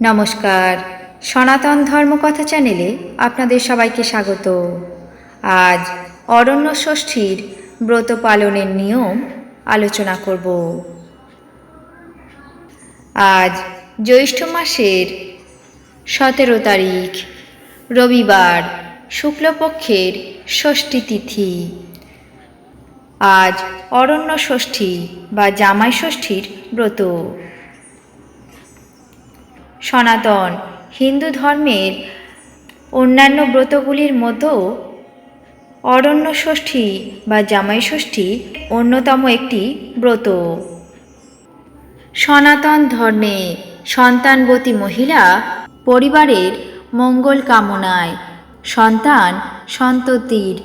নমস্কার। সনাতন ধর্মকথা চ্যানেলে আপনাদের সবাইকে স্বাগত। আজ অরণ্য ষষ্ঠীর ব্রত পালনের নিয়ম আলোচনা করব। আজ জ্যৈষ্ঠ মাসের সতেরো তারিখ, রবিবার, শুক্লপক্ষের ষষ্ঠী তিথি। আজ অরণ্য ষষ্ঠী বা জামাই ষষ্ঠীর ব্রত। সনাতন। হিন্দু ধর্মের অন্যান্য ব্রতগুলির মতো অরণ্য ষষ্ঠী বা জামাই ষষ্ঠী অন্যতম একটি ব্রত। সনাতন ধর্মে সন্তানবতী মহিলা পরিবারের মঙ্গল কামনায় সন্তান সন্ততির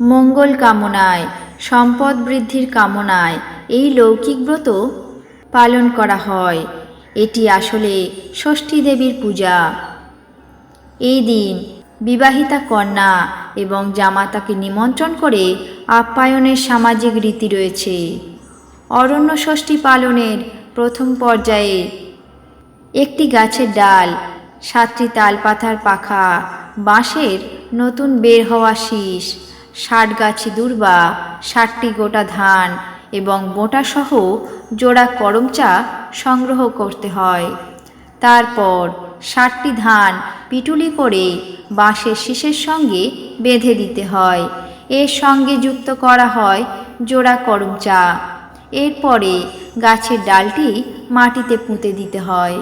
মঙ্গল কামনায়, সম্পদ বৃদ্ধির কামনায় এই লৌকিক ব্রত পালন করা হয়। এটি আসলে ষষ্ঠী দেবীর পূজা। এই দিন বিবাহিতা কন্যা এবং জামাতাকে নিমন্ত্রণ করে আপ্যায়নের সামাজিক রীতি রয়েছে। অরণ্য ষষ্ঠী পালনের প্রথম পর্যায়ে একটি গাছের ডাল, সাতটি তালপাতার পাখা, বাঁশের নতুন বের হওয়া শীষ, ষাট গাছি দূর্বা, ষাটটি গোটা ধান এবং বোঁটাসহ জোড়া করমচা সংগ্রহ করতে হয়। তারপর ষাটটি ধান পিটুলি করে বাঁশের শীষের সঙ্গে বেঁধে দিতে হয়। এর সঙ্গে যুক্ত করা হয় জোড়া করমচা। এরপরে গাছের ডালটি মাটিতে পুঁতে দিতে হয়।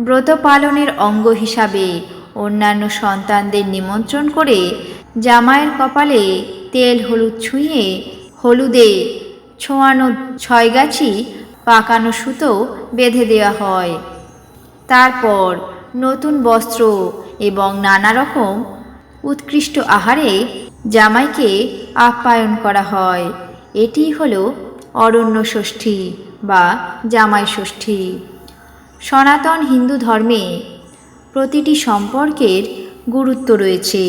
ব্রত পালনের অঙ্গ হিসাবে অন্যান্য সন্তানদের নিমন্ত্রণ করে জামাইয়ের কপালে তেল হলুদ ছুঁয়ে হলুদে ছোঁয়ানো ছয় গাছি পাকানো সুতো বেঁধে দেওয়া হয়। তারপর নতুন বস্ত্র এবং নানা রকম উৎকৃষ্ট আহারে জামাইকে আপ্যায়ন করা হয়। এটি হলো অরণ্য ষষ্ঠী বা জামাই ষষ্ঠী। সনাতন হিন্দু ধর্মে প্রতিটি সম্পর্কের গুরুত্ব রয়েছে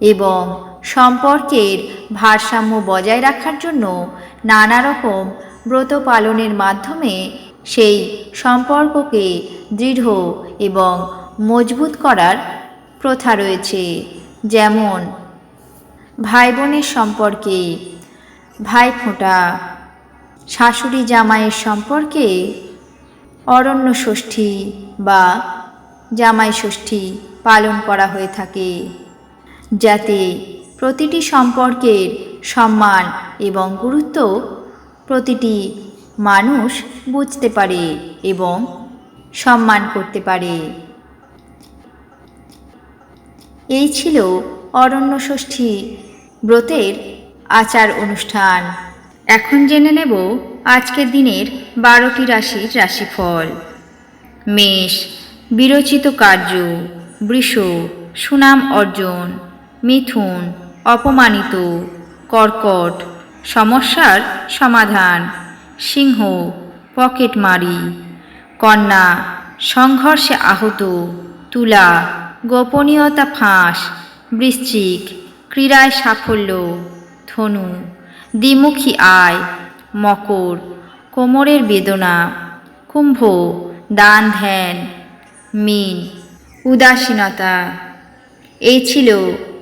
এবং সম্পর্কের ভারসাম্য বজায় রাখার জন্য নানা রকম ব্রত পালনের মাধ্যমে সেই সম্পর্ককে দৃঢ় এবং মজবুত করার প্রথা রয়েছে। যেমন ভাই বোনের সম্পর্কে ভাই ফোঁটা শাশুড়ি জামাইয়ের সম্পর্কে অরণ্য ষষ্ঠী বা জামাই ষষ্ঠী পালন করা হয়ে থাকে। যাতে প্রতিটি সম্পর্কের সম্মান এবং গুরুত্ব প্রতিটি মানুষ বুঝতে পারে এবং সম্মান করতে পারে। এই ছিল অরণ্য ষষ্ঠী ব্রতের আচার অনুষ্ঠান। এখন জেনে নেব আজকের দিনের বারোটি রাশির রাশিফল। মেষ, বিরচিত কার্য, বৃষ, সুনাম অর্জন, মিথুন অপমানিত, কর্কট, সমস্যার সমাধান, সিংহ, পকেটমারি, কন্যা, সংঘর্ষে আহত, তুলা, গোপনীয়তা ফাঁস, বৃশ্চিক, ক্রীড়ায় সাফল্য, ধনু, দ্বিমুখী আয়, মকর, কোমরের বেদনা, কুম্ভ, দান ধ্যান, মিন, উদাসীনতা। এই ছিল